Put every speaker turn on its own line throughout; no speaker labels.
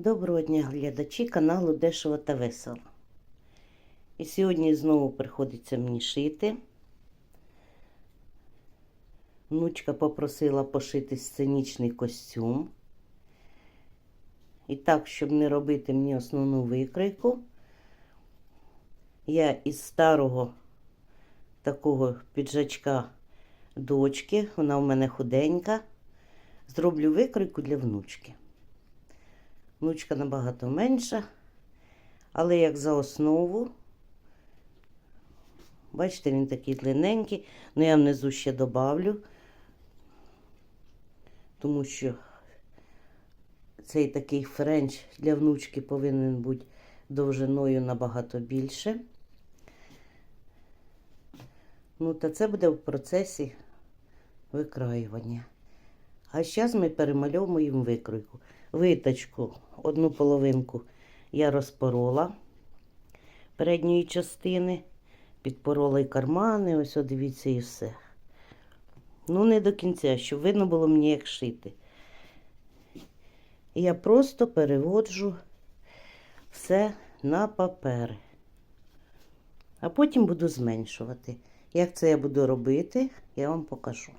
Доброго дня, глядачі каналу Дешево та Весело. І сьогодні знову приходиться мені шити. Внучка попросила пошити сценічний костюм. І так, щоб не робити мені основну викройку, я із старого такого піджачка дочки, вона в мене худенька, зроблю викройку для внучки. Внучка набагато менша, але як за основу, бачите, він такий длинненький, ну я внизу ще добавлю, тому що цей такий френч для внучки повинен бути довжиною набагато більше. Ну, та це буде в процесі викраювання. А зараз ми перемальовуємо їм викройку. Виточку, одну половинку я розпорола передньої частини, підпорола і кармани, ось о, дивіться і все. Ну, не до кінця, щоб видно було мені, як шити. І я просто переводжу все на папери. А потім буду зменшувати. Як це я буду робити, я вам покажу.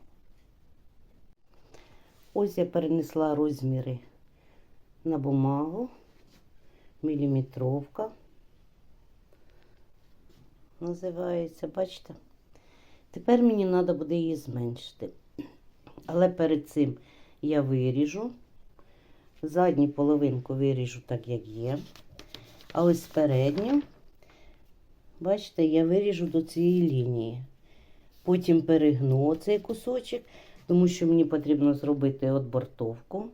Ось я перенесла розміри на бумагу, міліметровка називається, бачите? Тепер мені треба буде її зменшити. Але перед цим я виріжу, задню половинку виріжу так, як є. А ось передню, бачите, я виріжу до цієї лінії. Потім перегну цей кусочок, тому що мені потрібно зробити отбортовку.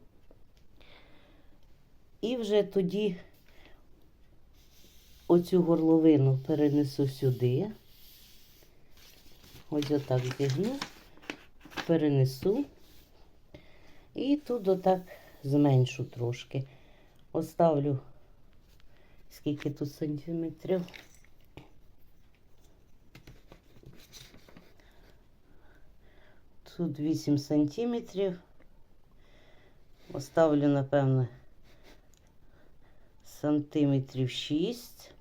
І вже тоді оцю горловину перенесу сюди. Ось отак зігну, перенесу. І тут отак зменшу трошки. Оставлю, скільки тут сантиметрів. Тут 8 сантиметрів. Оставлю, напевно, сантиметрів 6.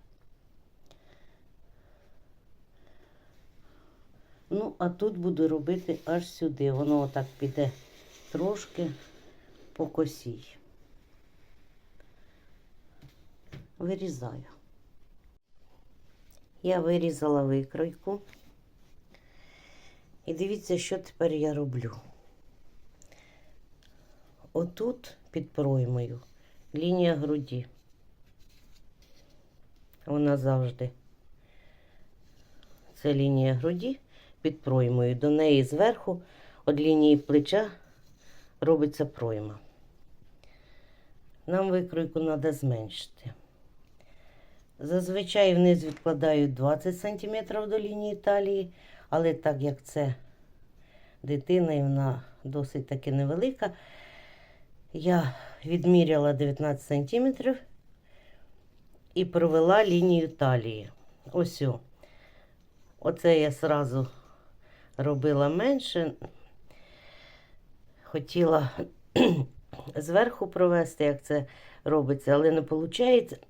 Ну, а тут буду робити аж сюди. Воно отак піде трошки по косій. Вирізаю. Я вирізала викройку. І дивіться, що тепер я роблю. Отут під проймою лінія груді. Вона завжди. Це лінія груді під проймою. До неї зверху від лінії плеча робиться пройма. Нам викройку треба зменшити. Зазвичай вниз відкладаю 20 см до лінії талії, але так як це дитина і вона досить таки невелика, я відміряла 19 см і провела лінію талії. Ось. О. Оце я сразу робила менше. Хотіла зверху провести, як це робиться, але не виходить.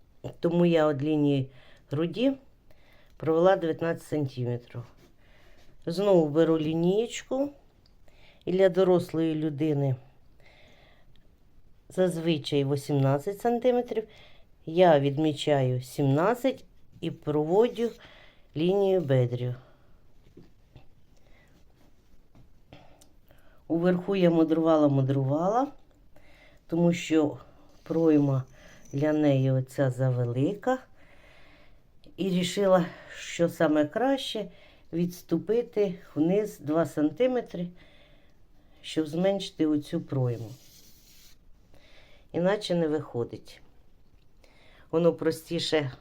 Тому я від лінії груді провела 19 см. Знову беру лінієчку. І для дорослої людини зазвичай 18 см. Я відмічаю 17 і проводжу лінію бедрів. Уверху я мудрувала, мудрувала, тому що пройма для неї оця завелика. І вирішила, що саме краще відступити вниз 2 см, щоб зменшити оцю пройму. Іначе не виходить. Воно простіше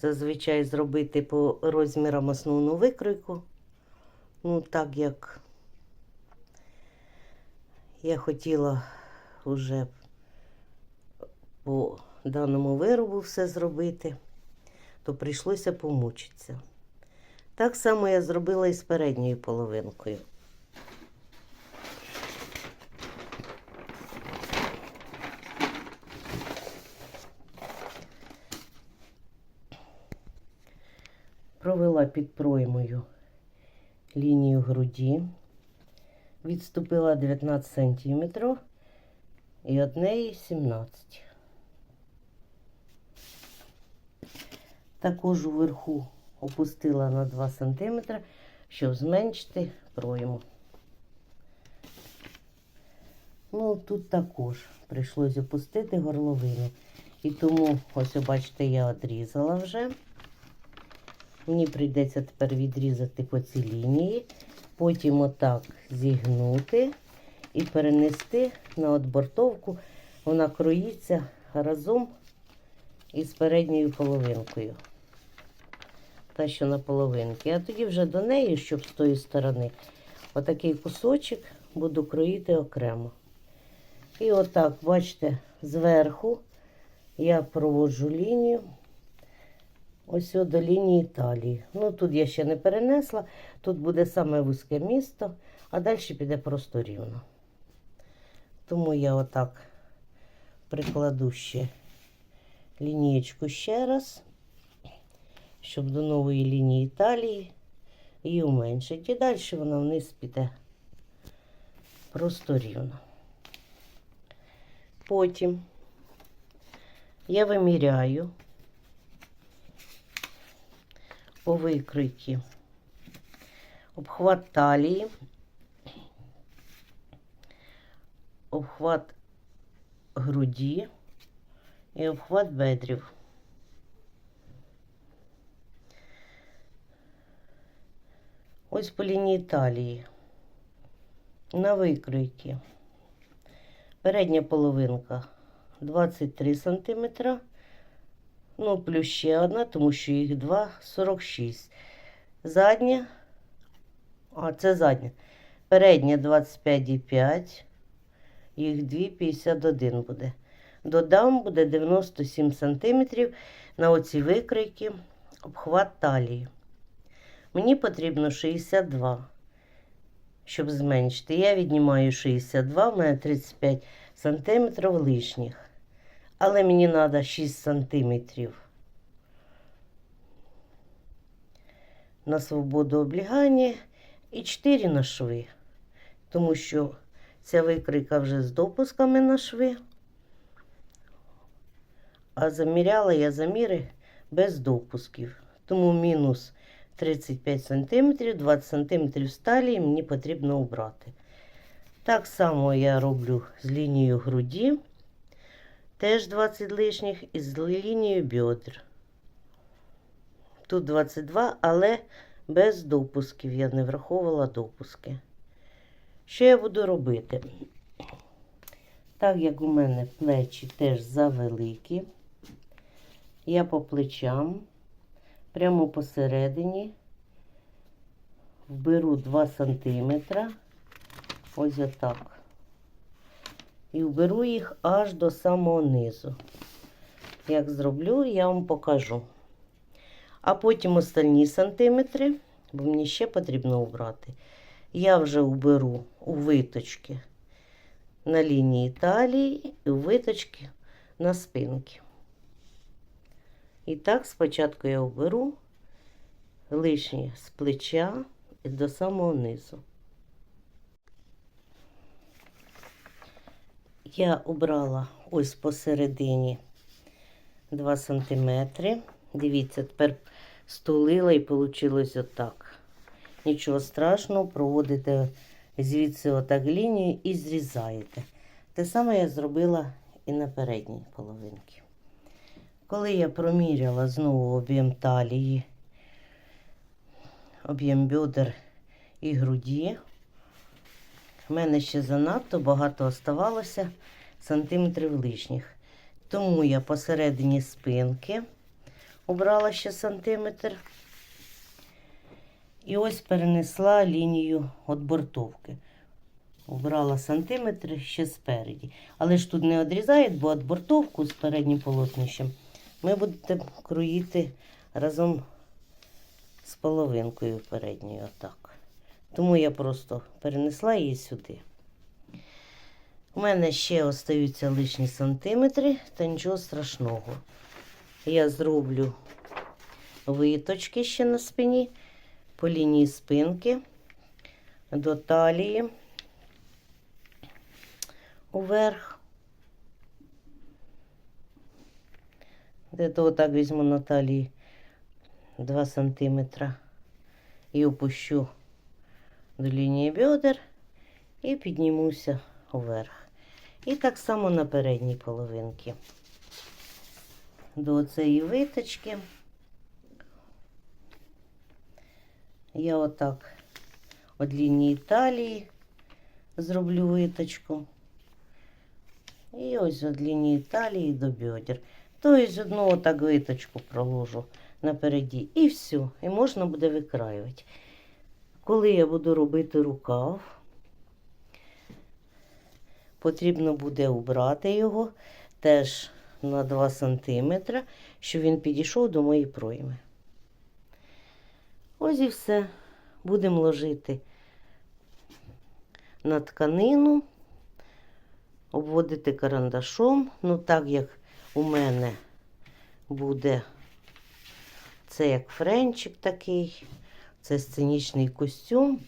зазвичай зробити по розмірам основну викройку. Ну, так як я хотіла вже по даному виробу все зробити, то прийшлося помучитися. Так само я зробила і з передньою половинкою. Під проймою лінію груді, відступила 19 см і однеї 17. Також уверху опустила на 2 см, щоб зменшити пройму. Ну, тут також прийшлось опустити горловину. І тому, ось, бачите, я відрізала вже. Мені прийдеться тепер відрізати по цій лінії, потім отак зігнути і перенести на отбортовку. Вона кроїться разом із передньою половинкою. Та, що на половинки. А тоді вже до неї, щоб з тої сторони, отакий кусочок буду кроїти окремо. І отак, бачите, зверху я проводжу лінію. Ось до лінії талії. Ну, тут я ще не перенесла, тут буде саме вузьке місто, а далі піде просто рівно. Тому я отак прикладу ще лінієчку ще раз, щоб до нової лінії талії її уменшити. І далі вона вниз піде просто рівно. Потім я виміряю по викриті обхват талії, обхват груді і обхват бедрів. Ось по лінії талії на викройки. Передня половинка 23 см. Ну, плюс ще одна, тому що їх 2, 46. Задня, а це задня. Передня 25,5. Їх 2, 51 буде. Додам буде 97 см на оці викройки обхват талії. Мені потрібно 62, щоб зменшити. Я віднімаю 62, у мене 35 см лишніх. Але мені треба 6 сантиметрів на свободу облігання і 4 на шви. Тому що ця викрийка вже з допусками на шви. А заміряла я заміри без допусків. Тому мінус 35 см, 20 см сталі мені потрібно обрати. Так само я роблю з лінією груді. Теж 20 лишніх і з лінією бедр. Тут 22, але без допусків. Я не враховувала допуски. Що я буду робити? Так як у мене плечі теж завеликі, я по плечам, прямо посередині, вберу 2 см, ось отак і вберу їх аж до самого низу. Як зроблю, я вам покажу. А потім остальні сантиметри, бо мені ще потрібно убрати, я вже уберу у виточки на лінії талії і у виточки на спинки. І так, спочатку я оберу лишнє з плеча і до самого низу. Я обрала ось посередині 2 см. Дивіться, тепер стулила і вийшло отак. Нічого страшного, проводите звідси отак лінію і зрізаєте. Те саме я зробила і на передній половинці. Коли я проміряла знову об'єм талії, об'єм бедер і груді, в мене ще занадто багато оставалося сантиметрів лишніх. Тому я посередині спинки обрала ще сантиметр. І ось перенесла лінію від бортовки. Обрала сантиметри ще спереді. Але ж тут не відрізають, бо від бортовку з переднім полотнищем ми будемо кроїти разом з половинкою передньою. Отак. Тому я просто перенесла її сюди. У мене ще остаються лишні сантиметри, та нічого страшного. Я зроблю виточки ще на спині, по лінії спинки, до талії, уверх. Де-то отак візьму на талії 2 сантиметра і опущу до лінії бедер і піднімуся вверх. І так само на передній половинці. До цієї виточки. Я отак від лінії талії зроблю виточку. І ось від лінії талії до бедер. Тобто одну отак виточку проложу напереді. І все. І можна буде викраювати. Коли я буду робити рукав, потрібно буде убрати його теж на 2 см, щоб він підійшов до моєї пройми. Ось і все. Будемо ложити на тканину, обводити карандашом. Ну, так як у мене буде це як френчик такий, це сценічний костюм.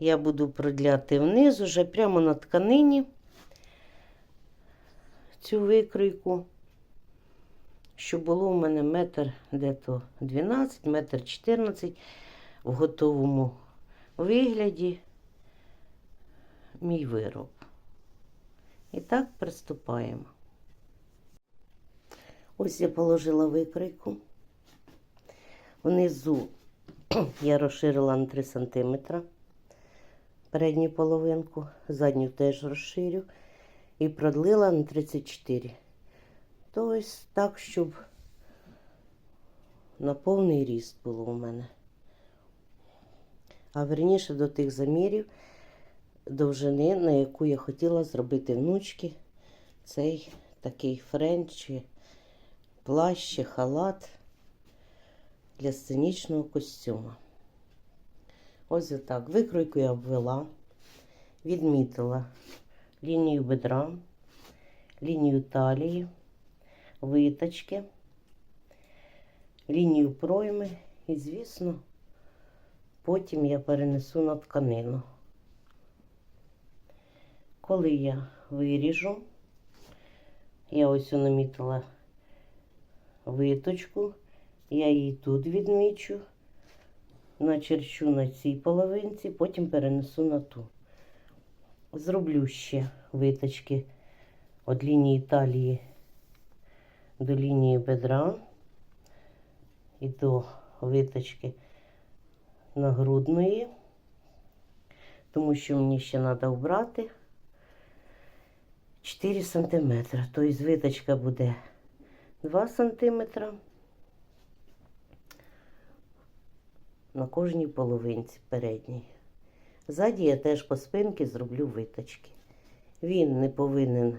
Я буду продляти вниз уже прямо на тканині цю викройку, щоб було у мене метр де-то 12, метр 14 в готовому вигляді мій вироб. І так приступаємо. Ось я положила викройку. Внизу я розширила на 3 см передню половинку, задню теж розширю і продлила на 34. Тобто так, щоб на повний ріст було у мене. А верніше до тих замірів довжини, на яку я хотіла зробити внучки цей такий френч, плащ, халат для сценічного костюма. Ось отак. Викройку я обвела, відмітила лінію бедра, лінію талії, виточки, лінію пройми і, звісно, потім я перенесу на тканину. Коли я виріжу, я ось намітила виточку, я її тут відмічу, начерчу на цій половинці, потім перенесу на ту. Зроблю ще виточки від лінії талії до лінії бедра і до виточки нагрудної, тому що мені ще треба вбрати 4 см. Тобто виточка буде 2 см на кожній половинці передній. Ззаді я теж по спинці зроблю виточки. Він не повинен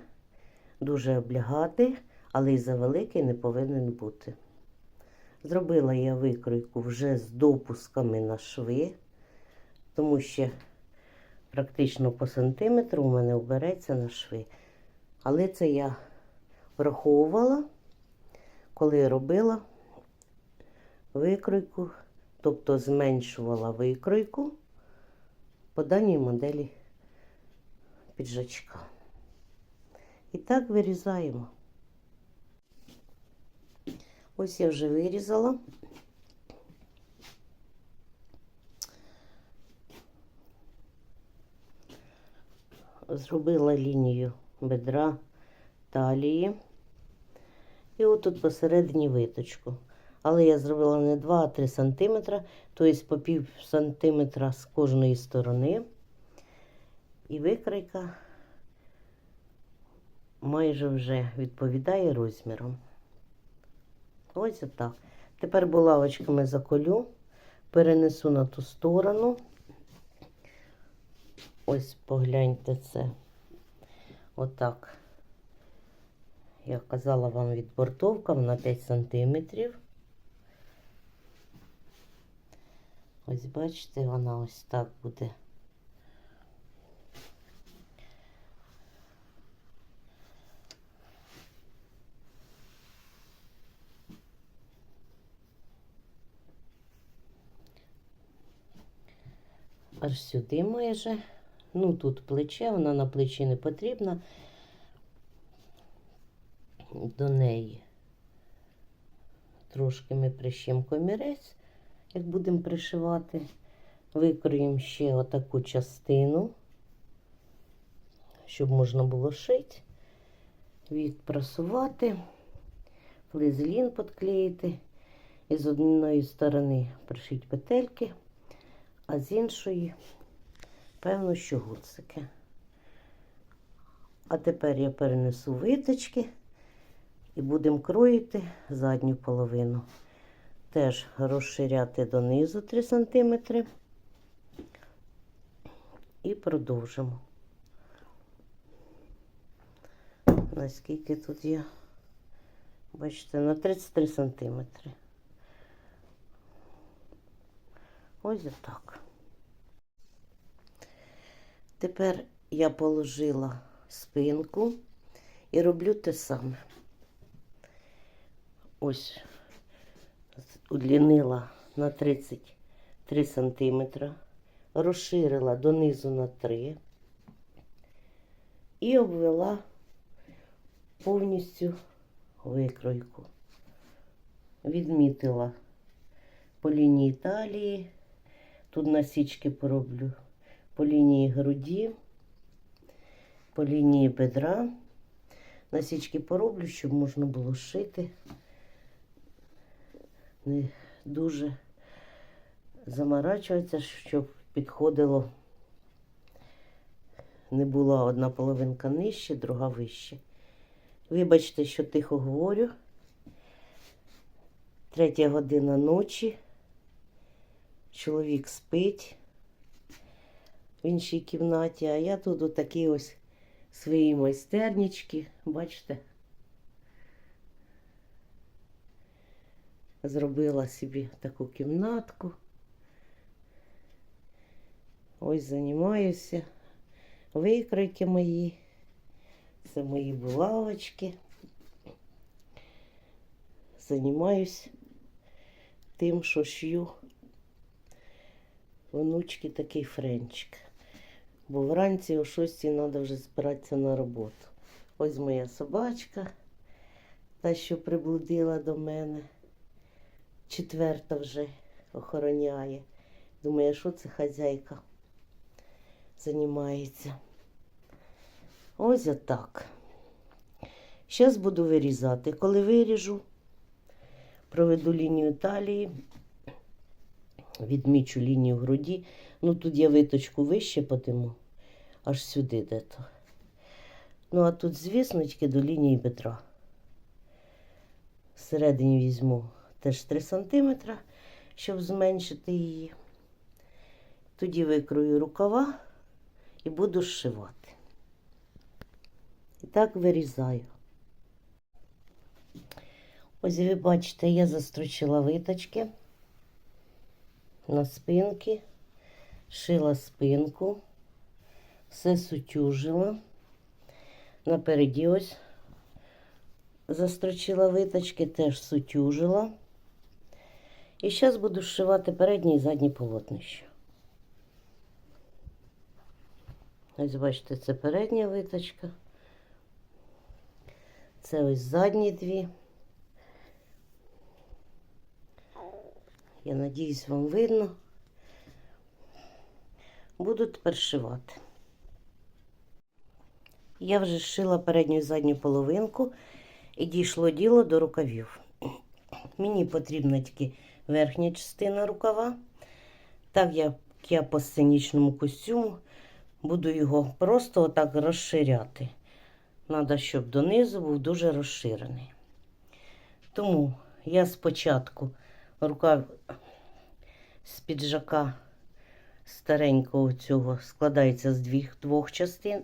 дуже облягати, але й завеликий не повинен бути. Зробила я викройку вже з допусками на шви, тому що практично по сантиметру у мене обереться на шви. Але це я враховувала, коли робила викройку, тобто зменшувала викройку по даній моделі піджачка. І так вирізаємо. Ось я вже вирізала. Зробила лінію бедра талії. І отут посередині виточку. Але я зробила не 2, а 3 см, тобто по пів сантиметра з кожної сторони. І викройка майже вже відповідає розмірам. Ось отак. Тепер булавочками заколю, перенесу на ту сторону. Ось погляньте це. Отак. Я казала вам відбортовка на 5 сантиметрів. Ось, бачите, вона ось так буде. Аж сюди майже. Ну, тут плече, вона на плечі не потрібна до неї. Трошки ми прищем комірець як будемо пришивати. Викроїмо ще отаку частину, щоб можна було шити, відпрасувати, флизелін підклеїти. І з однієї сторони пришити петельки, а з іншої, певно, що гудзики. А тепер я перенесу виточки і будемо кроїти задню половину. Теж розширяти донизу 3 см і продовжимо. Наскільки тут є? Бачите, на 33 сантиметри. Ось так. Тепер я положила спинку і роблю те саме. Ось удлінила на 33 сантиметри, розширила донизу на 3 і обвела повністю викройку. Відмітила по лінії талії. Тут насічки пороблю по лінії груді, по лінії бедра. Насічки пороблю, щоб можна було шити. Не дуже заморачуватися, щоб підходило. Не була одна половинка нижче, друга вище. Вибачте, що тихо говорю. Третя година ночі. Чоловік спить в іншій кімнаті, а я тут отакі ось свої майстернички, бачите, зробила собі таку кімнатку. Ось займаюся. Викройки мої. Це мої булавочки. Займаюсь тим, що шью внучки такий френчик. Бо вранці о 6 треба вже збиратися на роботу. Ось моя собачка, та, що приблудила до мене. Четверта вже охороняє. Думаю, що це хазяйка займається. Ось отак. Зараз буду вирізати. Коли виріжу, проведу лінію талії, відмічу лінію груді. Ну, тут я виточку вище подиму, аж сюди де-то. Ну, а тут звісночки до лінії бедра. Всередині візьму теж 3 см, щоб зменшити її. Тоді викрою рукава і буду зшивати. І так вирізаю. Ось ви бачите, я застрочила виточки на спинки, шила спинку, все сутюжила. Напереді ось застрочила виточки, теж сутюжила. І зараз буду зшивати переднє і заднє полотнище. Ось бачите, це передня виточка. Це ось задні дві. Я надіюсь, вам видно. Буду тепер шивати. Я вже шила передню і задню половинку і дійшло діло до рукавів. Мені потрібна тільки верхня частина рукава. Так як я по сценічному костюму буду його просто отак розширяти. Треба, щоб донизу був дуже розширений. Тому я спочатку рукав з піджака старенького цього складається з двох, двох частин.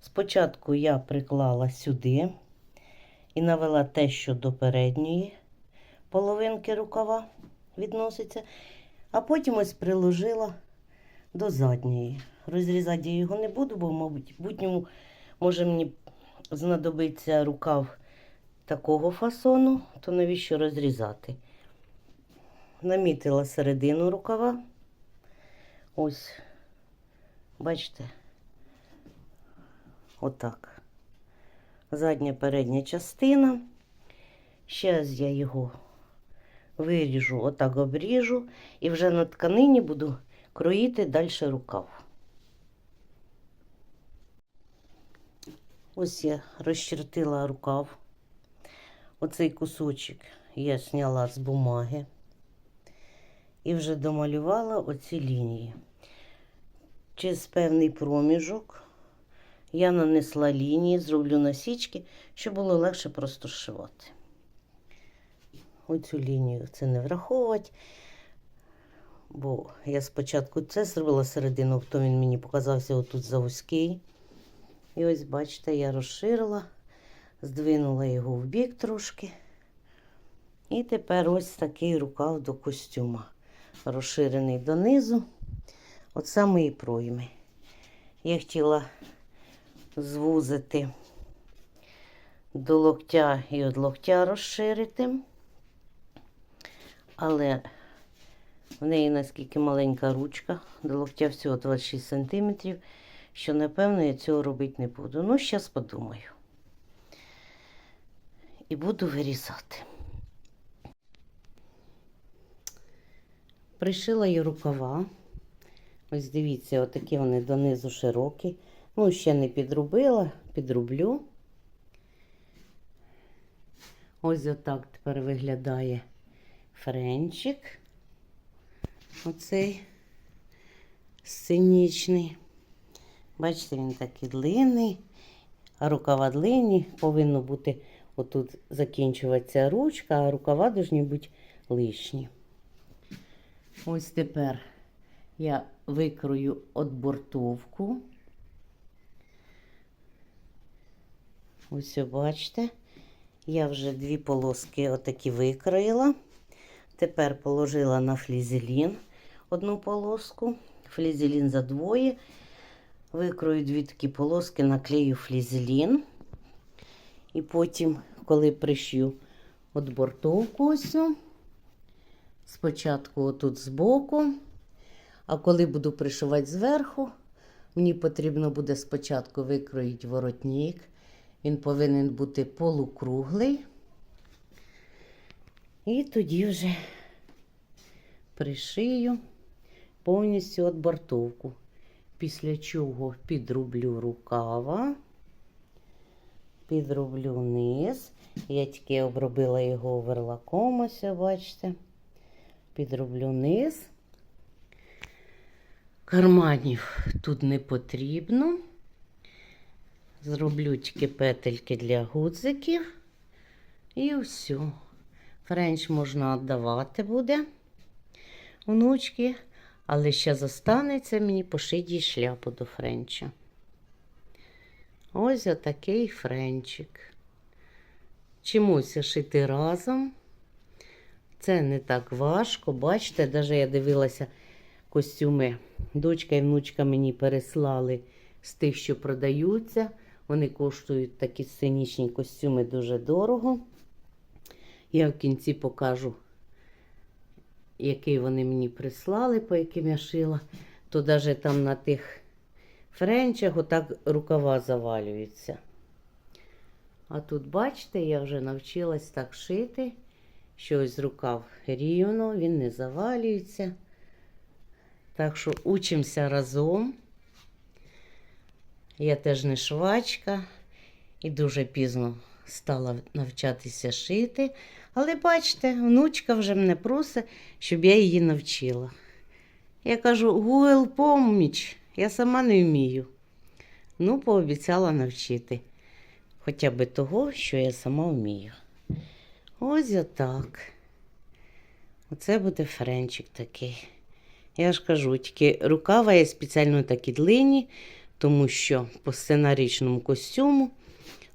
Спочатку я приклала сюди і навела те, що до передньої половинки рукава відноситься, а потім ось приложила до задньої. Розрізати я його не буду, бо, мабуть, будь-ньому може мені знадобиться рукав такого фасону, то навіщо розрізати? Намітила середину рукава. Ось Бачите? Отак. Задня передня частина. Зараз я його виріжу, отак обріжу, і вже на тканині буду кроїти далі рукав. Ось я розчертила рукав. Оцей кусочок я зняла з бумаги і вже домалювала оці лінії. Через певний проміжок я нанесла лінії, зроблю насічки, щоб було легше просто зшивати. Оцю лінію це не враховувати, бо я спочатку це зробила середину, потім він мені показався отут за вузький. І ось, бачите, я розширила, здвинула його в бік трошки. І тепер ось такий рукав до костюма. Розширений донизу. От самої пройми. Я хотіла звузити до локтя і від локтя розширити. Але в неї наскільки маленька ручка, до локтя всього 26 см, що напевно я цього робити не буду. Ну, зараз подумаю. І буду вирізати. Пришила я рукава. Ось дивіться, отакі вони донизу широкі. Ну, ще не підробила, підроблю. Ось отак тепер виглядає френчик. Оцей сценічний. Бачите, він такий длинний, а рукава длинні. Повинно бути отут закінчуватися ручка, а рукава повинні бути лишні. Ось тепер я викрою отбортовку. Ось бачите, я вже дві полоски отакі викроїла. Тепер положила на флізелін одну полоску, флізелін за двоє. Викрою дві такі полоски, наклею флізелін. І потім, коли пришью отбортовку ось, цю, спочатку отут збоку, а коли буду пришивати зверху, мені потрібно буде спочатку викроїти воротник. Він повинен бути полукруглий. І тоді вже пришию повністю отбортовку. Після чого підроблю рукава, підроблю низ. Я тільки обробила його оверлаком, ось, бачите. Підроблю низ. Карманів тут не потрібно. Зроблю тільки петельки для гудзиків. І все. Френч можна віддавати буде внучки, але ще зостанеться мені пошити їй шляпу до френча. Ось отакий френчик. Чимось шити разом. Це не так важко. Бачите, навіть я дивилася костюми. Дочка і внучка мені переслали з тих, що продаються. Вони коштують такі сценічні костюми дуже дорого. Я в кінці покажу, який вони мені прислали, по яким я шила. То навіть там на тих френчах отак рукава завалюються. А тут, бачите, я вже навчилась так шити, що ось рукав рівно, він не завалюється. Так що учимося разом. Я теж не швачка і дуже пізно стала навчатися шити. Але бачите, внучка вже мене просить, щоб я її навчила. Я кажу, Google поміч, я сама не вмію. Ну, пообіцяла навчити. Хоча б того, що я сама вмію. Ось отак. Оце буде френчик такий. Я ж кажу, тільки рукава є спеціально такі длинні, тому що по сценарічному костюму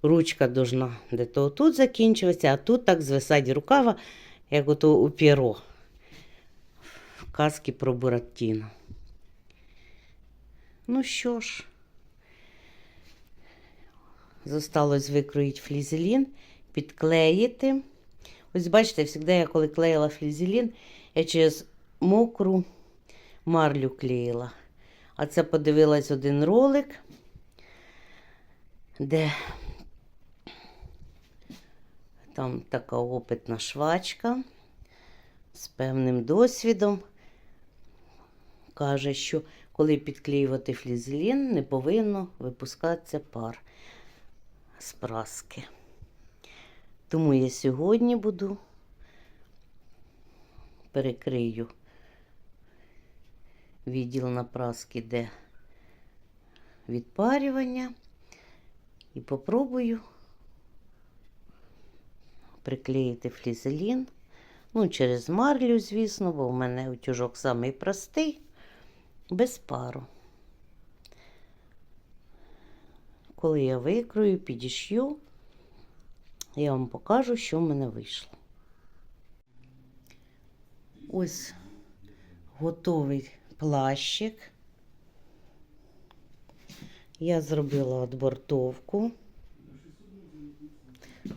ручка должна де-то тут закінчуватися, а тут так звисать рукава, як ото у піро казки про Буратіно. Ну що ж, зосталось викроїти флізелін, підклеїти. Ось бачите, завжди я коли клеїла флізелін, я через мокру марлю клеїла. А це подивилась один ролик, де там така опитна швачка з певним досвідом. Каже, що коли підклеювати флізелін, не повинно випускатися пар з праски. Тому я сьогодні буду перекрию відділ на праски, де відпарювання, і попробую приклеїти флізелін. Ну, через марлю, звісно, бо в мене утюжок самий простий, без пару. Коли я викрою, підішью, я вам покажу, що в мене вийшло. Ось готовий плащик. Я зробила отбортовку,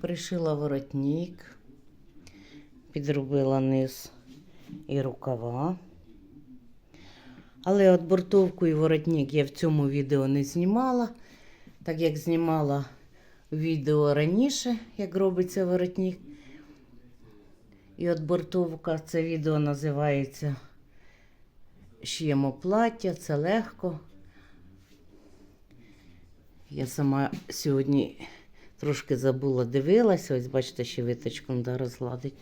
пришила воротник, підробила низ і рукава. Але отбортовку і воротник я в цьому відео не знімала, так як знімала відео раніше, як робиться воротник. І отбортовка це відео називається Шиємо плаття, це легко. Я сама сьогодні трошки забула, дивилася, ось бачите, ще виточку треба розгладить.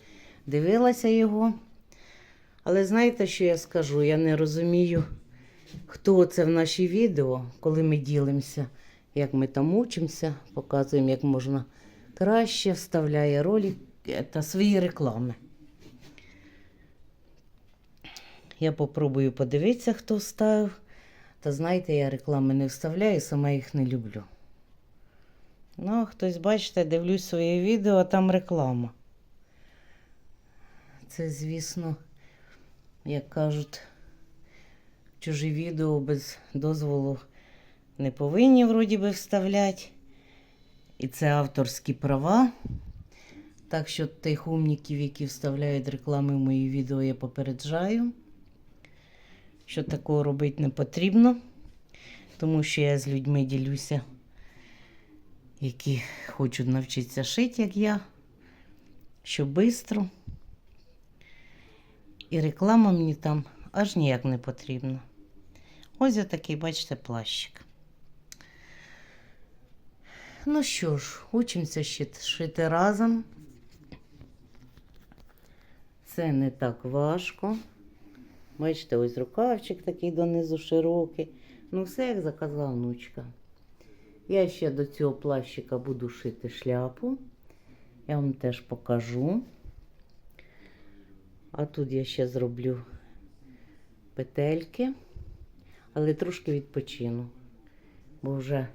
Дивилася його. Але знаєте, що я скажу? Я не розумію, хто це в наші відео, коли ми ділимося, як ми там учимося, показуємо, як можна краще, вставляє ролик та свої реклами. Я попробую подивитися, хто вставив. Та знаєте, я реклами не вставляю, сама їх не люблю. Ну, хтось, бачите, дивлюсь своє відео, там реклама. Це, звісно, як кажуть, чужі відео без дозволу не повинні вроді би вставляти. І це авторські права. Так що тих умників, які вставляють реклами в мої відео, я попереджаю, що такого робити не потрібно, тому що я з людьми ділюся, які хочуть навчитися шити, як я, що швидко. І реклама мені там аж ніяк не потрібна. Ось отакий, бачите, плащик. Ну що ж, учимося шити разом. Це не так важко. Бачите, ось рукавчик такий донизу широкий. Ну, все як заказала внучка. Я ще до цього плащика буду шити шляпу. Я вам теж покажу. А тут я ще зроблю петельки, але трошки відпочину, бо вже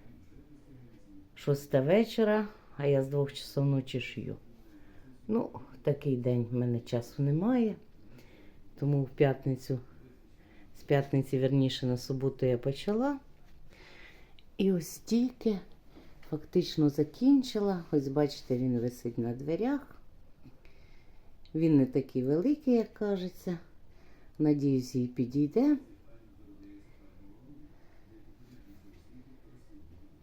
шоста вечора, а я з двох часов ночі шию. Ну, такий день в мене часу немає, тому в п'ятницю, з п'ятниці, верніше, на суботу я почала. І ось тільки фактично закінчила. Ось бачите, він висить на дверях. Він не такий великий, як кажеться. Надіюсь, їй підійде.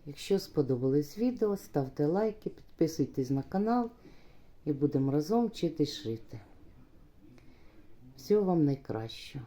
Якщо сподобалось відео, ставте лайки, підписуйтесь на канал і будемо разом вчитись шити. Всього вам найкращого.